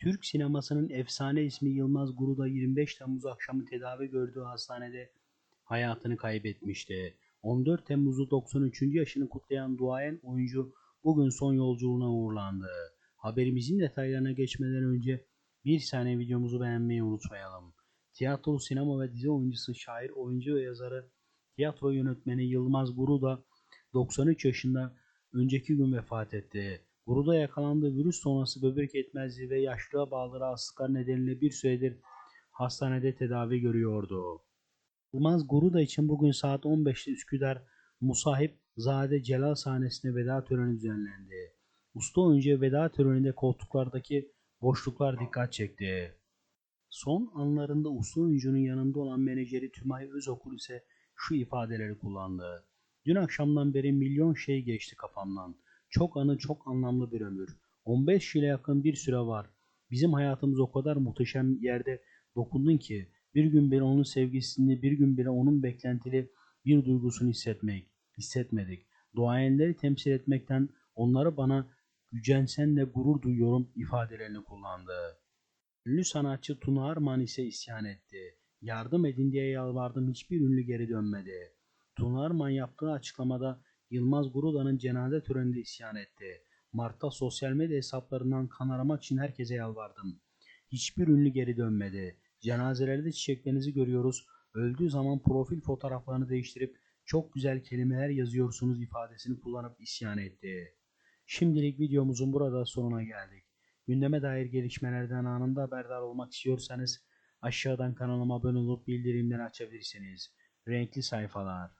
Türk sinemasının efsane ismi Yılmaz Guruda 25 Temmuz akşamı tedavi gördüğü hastanede hayatını kaybetmişti. 14 Temmuz'u 93. yaşını kutlayan duayen oyuncu bugün son yolculuğuna uğurlandı. Haberimizin detaylarına geçmeden önce bir saniye videomuzu beğenmeyi unutmayalım. Tiyatro, sinema ve dizi oyuncusu, şair, oyuncu ve yazarı, tiyatro yönetmeni Yılmaz Guruda 93 yaşında önceki gün vefat etti. Guruda yakalandığı virüs sonrası böbrek yetmezliği ve yaşlılığa bağlı rahatsızlıklar nedeniyle bir süredir hastanede tedavi görüyordu. Yılmaz Guruda için bugün saat 15'te Üsküdar Musahip Zade Celal sahnesinde veda töreni düzenlendi. Usta oyuncuya veda töreninde koltuklardaki boşluklar dikkat çekti. Son anlarında usta oyuncunun yanında olan menajeri Tümay Özokul ise şu ifadeleri kullandı. Dün akşamdan beri milyon şey geçti kafamdan. Çok anı çok anlamlı bir ömür. 15 yıla yakın bir süre var. Bizim hayatımız o kadar muhteşem yerde dokundun ki bir gün bile onun sevgisini, bir gün bile onun beklentili bir duygusunu hissetmek, hissetmedik. Duayenleri temsil etmekten onları bana gücensenle gurur duyuyorum ifadelerini kullandı. Ünlü sanatçı Tuna Arman ise isyan etti. Yardım edin diye yalvardım hiçbir ünlü geri dönmedi. Tuna Arman yaptığı açıklamada Yılmaz Guruda'nın cenaze töreninde isyan etti. Mart'ta sosyal medya hesaplarından kan aramak için herkese yalvardım. Hiçbir ünlü geri dönmedi. Cenazelerde çiçeklerinizi görüyoruz. Öldüğü zaman profil fotoğraflarını değiştirip çok güzel kelimeler yazıyorsunuz ifadesini kullanıp isyan etti. Şimdilik videomuzun burada sonuna geldik. Gündeme dair gelişmelerden anında haberdar olmak istiyorsanız aşağıdan kanalıma abone olup bildirimleri açabilirsiniz. Renkli sayfalar.